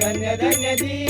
धन्य धन्य जी.